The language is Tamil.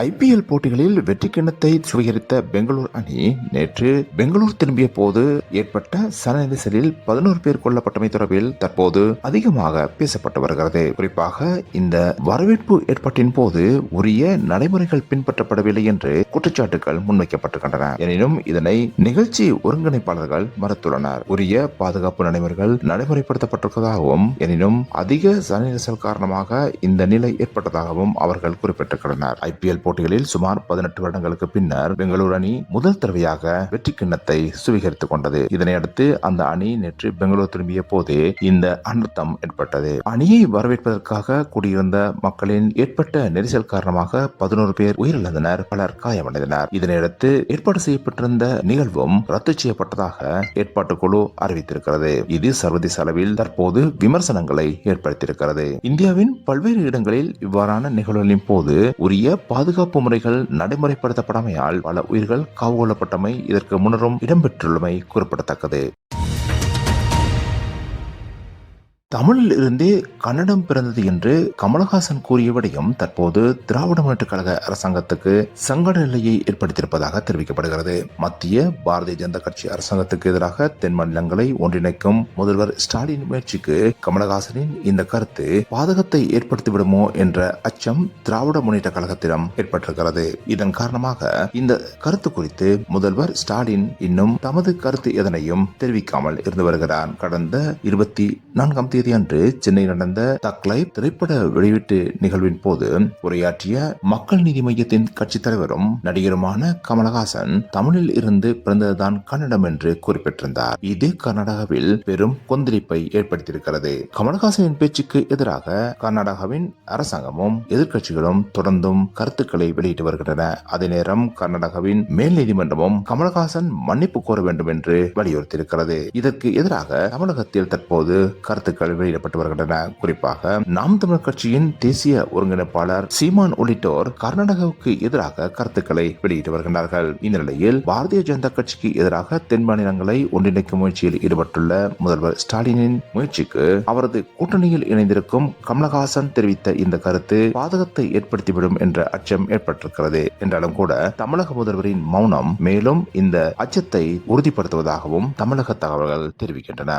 ஐபிஎல் போட்டிகளில் வெற்றி கிண்ணத்தை சுவீகரித்த பெங்களூர் அணி நேற்று பெங்களூர் திரும்பிய போது ஏற்பட்ட சன நெரிசலில் பதினோரு பேர் கொல்லப்பட்டமை தொடர்பில் தற்போது அதிகமாக பேசப்பட்டு வருகிறது. குறிப்பாக இந்த வரவேற்பு ஏற்பாட்டின் போது உரிய நடைமுறைகள் பின்பற்றப்படவில்லை என்று குற்றச்சாட்டுகள் முன்வைக்கப்பட்டிருக்கின்றன. எனினும் இதனை நிகழ்ச்சி ஒருங்கிணைப்பாளர்கள் மறுத்துள்ளனர். உரிய பாதுகாப்பு நடைமுறைகள் நடைமுறைப்படுத்தப்பட்டிருப்பதாகவும் எனினும் அதிக சன நெரிசல் காரணமாக இந்த நிலை ஏற்பட்டதாகவும் அவர்கள் குறிப்பிட்டிருக்கின்றனர். ஐபிஎல் போட்டிகளில் சுமார் பதினெட்டு வருடங்களுக்கு பின்னர் பெங்களூரு அணி முதல் தடவையாக வெற்றி கிண்ணத்தை சுவீகரித்துக் கொண்டது. இதனையடுத்து அந்த அணி நேற்று பெங்களூர் திரும்பிய போதே இந்த அனர்த்தம் ஏற்பட்டது. அணியை வரவேற்பதற்காக கூடியிருந்த மக்களின் ஏற்பட்ட நெரிசல் காரணமாக பதினோரு பேர் உயிரிழந்தனர் பலர் காயமடைந்தனர். இதனையடுத்து ஏற்பாடு செய்யப்பட்டிருந்த நிகழ்வும் ரத்து செய்யப்பட்டதாக ஏற்பாட்டு குழு அறிவித்திருக்கிறது. இது சர்வதேச அளவில் தற்போது விமர்சனங்களை ஏற்படுத்தியிருக்கிறது. இந்தியாவின் பல்வேறு இடங்களில் இவ்வாறான நிகழ்வுகளின் போது உரிய பாதுகாப்பு பாதுகாப்பு முறைகள் நடைமுறைப்படுத்தப்படாமையால் பல உயிர்கள் காவு கொள்ளப்பட்டமை இதற்கு முன்னரும் இடம்பெற்றுள்ளமை குறிப்பிடத்தக்கது. தமிழில் இருந்தே கன்னடம் பிறந்தது என்று கமலஹாசன் கூறிய விடயம் தற்போது திராவிட முன்னேற்ற கழக அரசாங்கத்துக்கு சங்கட நிலையை ஏற்படுத்தியிருப்பதாக தெரிவிக்கப்படுகிறது. மத்திய பாரதிய ஜனதா கட்சி அரசாங்கத்துக்கு எதிராக தென் மாநிலங்களை ஒன்றிணைக்கும் முதல்வர் ஸ்டாலின் முயற்சிக்கு கமலஹாசனின் இந்த கருத்து பாதகத்தை ஏற்படுத்திவிடுமோ என்ற அச்சம் திராவிட முன்னேற்ற கழகத்திடம் ஏற்பட்டிருக்கிறது. இதன் காரணமாக இந்த கருத்து குறித்து முதல்வர் ஸ்டாலின் இன்னும் தமது கருத்து எதனையும் தெரிவிக்காமல் இருந்து வருகிறார். கடந்த இருபத்தி நான்காம் தேதி அன்று சென்னை நடந்த தக்லை திரைப்பட வெளியீட்டு நிகழ்வின் போது உரையாற்றிய மக்கள் நீதி மையத்தின் கட்சித் தலைவரும் நடிகருமான கமலஹாசன் தமிழில் இருந்து பிறந்ததுதான் கன்னடம் என்று குறிப்பிட்டிருந்தார். இது கர்நாடகாவில் பெரும் கொந்தளிப்பை ஏற்படுத்தியிருக்கிறது. கமலஹாசனின் பேச்சுக்கு எதிராக கர்நாடகாவின் அரசாங்கமும் எதிர்க்கட்சிகளும் தொடர்ந்தும் கருத்துக்களை வெளியிட்டு வருகின்றன. அதே நேரம் கர்நாடகாவின் மேல் நீதிமன்றமும் கமலஹாசன் மன்னிப்பு கோர வேண்டும் என்று வலியுறுத்தியிருக்கிறது. இதற்கு எதிராக தமிழகத்தில் தற்போது கருத்துக்கள் வெளியிடப்பட்டு வருகின்றன குறிப்பாக நாம் தமிழர் கட்சியின் தேசிய ஒருங்கிணைப்பாளர் சீமான் உள்ளிட்டோர் கர்நாடகாவுக்கு எதிராக கருத்துக்களை வெளியிட்டு வருகின்றார்கள். இந்த நிலையில் பாரதிய ஜனதா கட்சிக்கு எதிராக தென் மாநிலங்களை ஒன்றிணைக்கும் முயற்சியில் ஈடுபட்டுள்ள முதல்வர் ஸ்டாலினின் முயற்சிக்கு அவரது கூட்டணியில் இணைந்திருக்கும் கமலஹாசன் தெரிவித்த இந்த கருத்து பாதகத்தை ஏற்படுத்திவிடும் என்ற அச்சம் ஏற்பட்டிருக்கிறது. என்றாலும் கூட தமிழக முதல்வரின் மௌனம் மேலும் இந்த அச்சத்தை உறுதிப்படுத்துவதாகவும் தமிழக தகவல்கள் தெரிவிக்கின்றன.